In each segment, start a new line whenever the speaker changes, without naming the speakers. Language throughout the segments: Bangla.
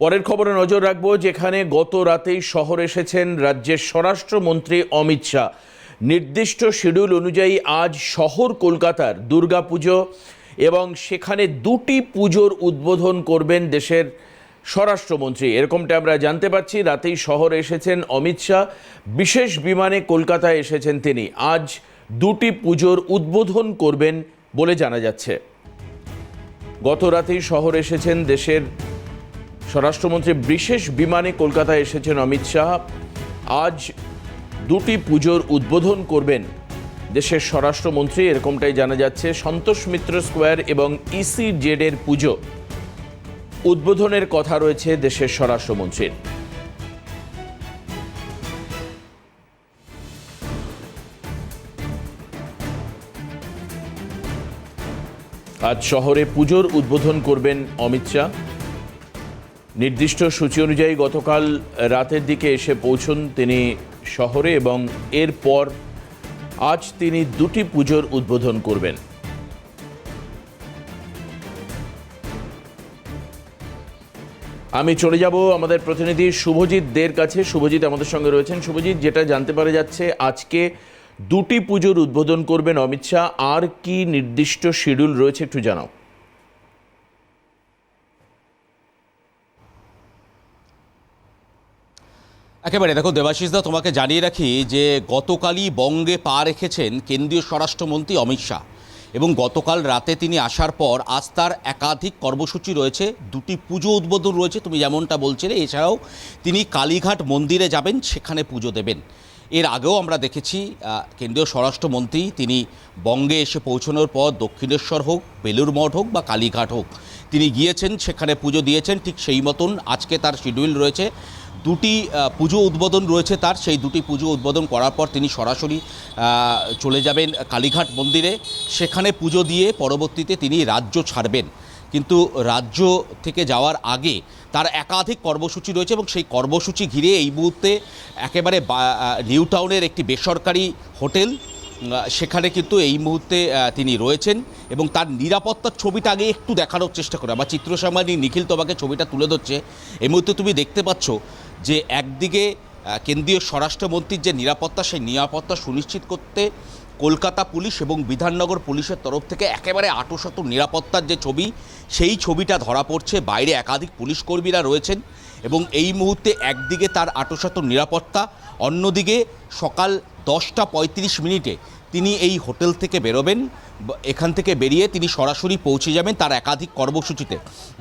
পরের খবরে নজর রাখব যেখানে গত রাতেই শহর এসেছেন রাজ্যের স্বরাষ্ট্রমন্ত্রী অমিত শাহ। নির্দিষ্ট শিডিউল অনুযায়ী আজ শহর কলকাতার দুর্গাপুজো এবং সেখানে দুটি পুজোর উদ্বোধন করবেন দেশের স্বরাষ্ট্রমন্ত্রী। এরকমটা আমরা জানতে পারছি, রাতেই শহর এসেছেন অমিত শাহ। বিশেষ বিমানে কলকাতায় এসেছেন তিনি। আজ দুটি পুজোর উদ্বোধন করবেন বলে জানা যাচ্ছে। গত রাতেই শহর এসেছেন দেশের স্বরাষ্ট্রমন্ত্রী বিশেষ বিমানে কলকাতায় এসেছেন অমিত শাহ। আজ দুটি পুজোর উদ্বোধন করবেন দেশের স্বরাষ্ট্রমন্ত্রী, এরকমটাই জানা যাচ্ছে। সন্তোষ মিত্র স্কোয়ার এবং ইসি জেডের পুজো উদ্বোধনের কথা রয়েছে দেশের স্বরাষ্ট্রমন্ত্রীর। আজ শহরে পুজোর উদ্বোধন করবেন অমিত শাহ। নির্দিষ্ট সূচি অনুযায়ী গতকাল রাতের দিকে এসে পৌঁছন তিনি শহরে এবং এরপর আজ তিনি দুটি পুজোর উদ্বোধন করবেন। আমি চলে যাব আমাদের প্রতিনিধি শুভজিৎ দের কাছে। শুভজিৎ আমাদের সঙ্গে রয়েছেন। শুভজিৎ, যেটা জানতে পারা যাচ্ছে, আজকে দুটি পুজোর উদ্বোধন করবেন অমিত শাহ। আর কি নির্দিষ্ট শিডিউল রয়েছে একটু জানাও।
একেবারে দেখো দেবাশিসদা তোমাকে জানিয়ে রাখি যে গতকালই বঙ্গে পা রেখেছেন কেন্দ্রীয় স্বরাষ্ট্রমন্ত্রী অমিত শাহ। এবং গতকাল রাতে তিনি আসার পর আজ তার একাধিক কর্মসূচি রয়েছে, দুটি পুজো উদ্বোধন রয়েছে, তুমি যেমনটা বলছিলে। এছাড়াও তিনি কালীঘাট মন্দিরে যাবেন, সেখানে পুজো দেবেন। এর আগেও আমরা দেখেছি কেন্দ্রীয় স্বরাষ্ট্রমন্ত্রী তিনি বঙ্গে এসে পৌঁছানোর পর দক্ষিণেশ্বর হোক বেলুর মঠ হোক বা কালীঘাট হোক, তিনি গিয়েছেন, সেখানে পুজো দিয়েছেন, ঠিক সেই মতন আজকে তার শিডিউল রয়েছে। দুটি পুজো উদ্বোধন রয়েছে তার। সেই দুটি পুজো উদ্বোধন করার পর তিনি সরাসরি চলে যাবেন কালীঘাট মন্দিরে। সেখানে পুজো দিয়ে পরবর্তীতে তিনি রাজ্য ছাড়বেন। কিন্তু রাজ্য থেকে যাওয়ার আগে তার একাধিক কর্মসূচি রয়েছে এবং সেই কর্মসূচি ঘিরে এই মুহূর্তে একেবারে নিউ টাউনের একটি বেসরকারি হোটেল সেখানে কিন্তু এই মুহূর্তে তিনি রয়েছেন এবং তার নিরাপত্তার ছবিটা আগে একটু দেখানোর চেষ্টা করে আমার চিত্র নিখিল তোমাকে ছবিটা তুলে ধরছে। এই মুহূর্তে তুমি দেখতে পাচ্ছ যে একদিকে কেন্দ্রীয় স্বরাষ্ট্রমন্ত্রীর যে নিরাপত্তা, সেই নিরাপত্তা সুনিশ্চিত করতে কলকাতা পুলিশ এবং বিধাননগর পুলিশের তরফ থেকে একেবারে আটোশত নিরাপত্তার যে ছবি, সেই ছবিটা ধরা পড়ছে। বাইরে একাধিক পুলিশ কর্মীরা রয়েছেন এবং এই মুহূর্তে একদিকে তার আটোশত নিরাপত্তা, অন্যদিকে সকাল দশটা পঁয়ত্রিশ মিনিটে তিনি এই হোটেল থেকে বেরোবেন এখান থেকে বেরিয়ে তিনি সরাসরি পৌঁছে যাবেন তার একাধিক কর্মসূচিতে।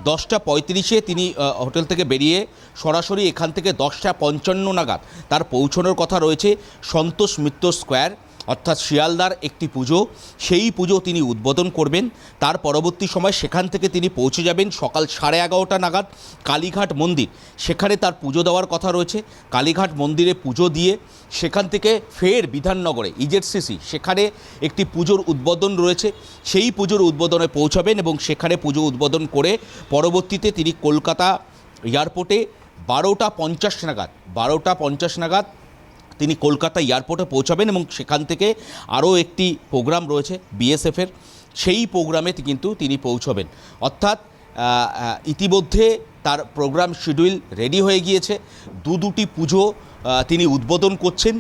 দশটা পঁয়ত্রিশে তিনি হোটেল থেকে বেরিয়ে সরাসরি এখান থেকে দশটা পঞ্চান্ন নাগাদ তার পৌঁছানোর কথা রয়েছে সন্তোষ মিত্র স্কোয়ার। অর্থাৎ শিয়ালদার একটি পুজো, সেই পুজো তিনি উদ্বোধন করবেন। তার পরবর্তী সময় সেখান থেকে তিনি পৌঁছে যাবেন সকাল সাড়ে এগারোটা নাগাদ কালীঘাট মন্দির। সেখানে তার পুজো দেওয়ার কথা রয়েছে। কালীঘাট মন্দিরে পুজো দিয়ে সেখান থেকে ফের বিধাননগরে, ইজেডসিসি, সেখানে একটি পুজোর উদ্বোধন রয়েছে। সেই পুজোর উদ্বোধনে পৌঁছাবেন এবং সেখানে পুজো উদ্বোধন করে পরবর্তীতে তিনি কলকাতা এয়ারপোর্টে বারোটা পঞ্চাশ নাগাদ, বারোটা পঞ্চাশ নাগাদ তিনি কলকাতা এয়ারপোর্টে পৌঁছাবেন এবং সেখান থেকে আরও একটি প্রোগ্রাম রয়েছে বিএসএফের সেই প্রোগ্রামে কিন্তু তিনি পৌঁছবেন। অর্থাৎ ইতিমধ্যে তার প্রোগ্রাম শিডিউল রেডি হয়ে গিয়েছে। দু দুটি পুজো তিনি উদ্বোধন করছেন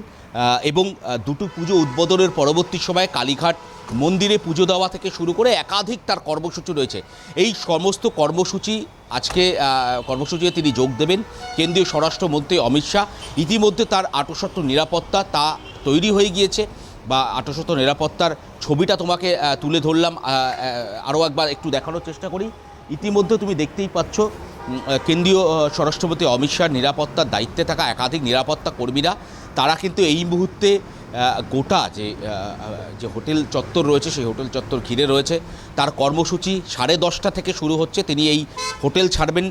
এবং দুটো পুজো উদ্বোধনের পরবর্তী সময়ে কালীঘাট মন্দিরে পুজো দেওয়া থেকে শুরু করে একাধিক তার কর্মসূচি রয়েছে। এই সমস্ত কর্মসূচি আজকে কর্মসূচিতে তিনি যোগ দেবেন। কেন্দ্রীয় স্বরাষ্ট্রমন্ত্রী অমিত শাহ, ইতিমধ্যে তার আটোশত নিরাপত্তা তা তৈরি হয়ে গিয়েছে বা আটোশত নিরাপত্তার ছবিটা তোমাকে তুলে ধরলাম আরও একবার একটু দেখানোর চেষ্টা করি। ইতিমধ্যে তুমি দেখতেই পাচ্ছ কেন্দ্রীয় স্বরাষ্ট্রমন্ত্রী অমিত শাহর নিরাপত্তার দায়িত্বে থাকা একাধিক নিরাপত্তা কর্মীরা, তারা কিন্তু এই মুহূর্তে গোটা যে যে হোটেল চত্বর রয়েছে, সেই হোটেল চত্বর ঘিরে রয়েছে। তার কর্মসূচি সাড়ে দশটা থেকে শুরু হচ্ছে। তিনি এই হোটেল ছাড়বেন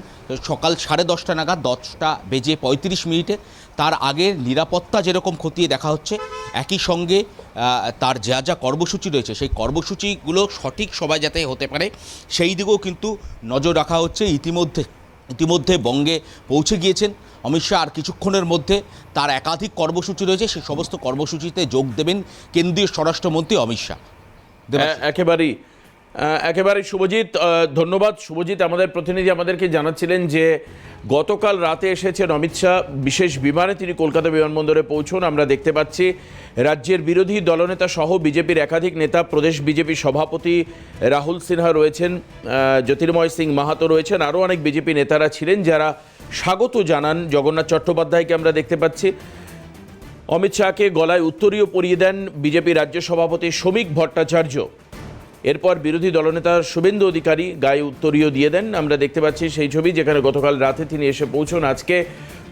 সকাল সাড়ে দশটা নাগাদ, দশটা বেজে পঁয়ত্রিশ মিনিটে। তার আগে নিরাপত্তা যেরকম খতিয়ে দেখা হচ্ছে, একই সঙ্গে তার যা যা কর্মসূচি রয়েছে, সেই কর্মসূচিগুলো সঠিক সময় যাতে হতে পারে, সেই দিকেও কিন্তু নজর রাখা হচ্ছে ইতিমধ্যে। ইতিমধ্যে বঙ্গে পৌঁছে গিয়েছেন। অমিত শাহ আর কিছুক্ষণের মধ্যে তার একাধিক কর্মসূচি রয়েছে। সেই সমস্ত কর্মসূচিতে যোগ দেবেন কেন্দ্রীয় স্বরাষ্ট্রমন্ত্রী অমিত শাহ।
একেবারেই। আহ, একেবারেই শুভজিৎ ধন্যবাদ। শুভজিৎ আমাদের প্রতিনিধি আমাদেরকে জানাচ্ছিলেন যে গতকাল রাতে এসেছেন অমিত শাহ। বিশেষ বিমানে তিনি কলকাতা বিমানবন্দরে পৌঁছন। আমরা দেখতে পাচ্ছি রাজ্যের বিরোধী দলনেতা সহ বিজেপির একাধিক নেতা প্রদেশ বিজেপি সভাপতি রাহুল সিনহা রয়েছেন জ্যোতির্ময় সিং মাহাতো রয়েছেন আরও অনেক বিজেপি নেতারা ছিলেন যারা স্বাগত জানান জগন্নাথ চট্টোপাধ্যায়কে আমরা দেখতে পাচ্ছি। অমিত শাহকে গলায় উত্তরীয় পরিয়ে দেন বিজেপি রাজ্য সভাপতি শ্রমিক ভট্টাচার্য। এরপর বিরোধী দলনেতা শুভেন্দু অধিকারী গায়ে উত্তরীয় দিয়ে দেন। আমরা দেখতে পাচ্ছি সেই ছবি যেখানে গতকাল রাতে তিনি এসে পৌঁছন। আজকে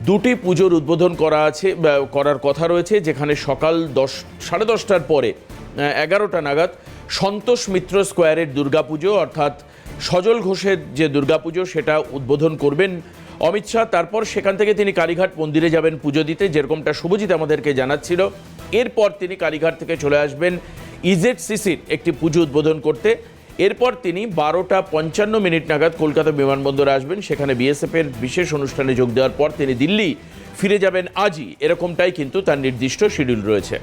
দুটি পুজোর উদ্বোধন করা আছে করার কথা রয়েছে, যেখানে সকাল দশ, সাড়ে দশটার পরে এগারোটা নাগাদ সন্তোষ মিত্র স্কোয়ারের দুর্গাপুজো, অর্থাৎ সজল ঘোষের যে দুর্গাপুজো, সেটা উদ্বোধন করবেন অমিত শাহ। তারপর সেখান থেকে তিনি কালীঘাট মন্দিরে যাবেন পুজো দিতে। যেরকমটা শুভজিৎ আমাদেরকে জানাচ্ছিল, এরপর তিনি কালীঘাট থেকে চলে আসবেন ইজেড সিসির একটি পুজো উদ্বোধন করতে। এরপর তিনি বারোটা পঞ্চান্ন মিনিট নাগাদ কলকাতা বিমানবন্দরে আসবেন। সেখানে বিএসএফের বিশেষ অনুষ্ঠানে যোগ দেওয়ার পর তিনি দিল্লি ফিরে যাবেন। আজই এরকমটাই কিন্তু তার নির্দিষ্ট শিডিউল রয়েছে।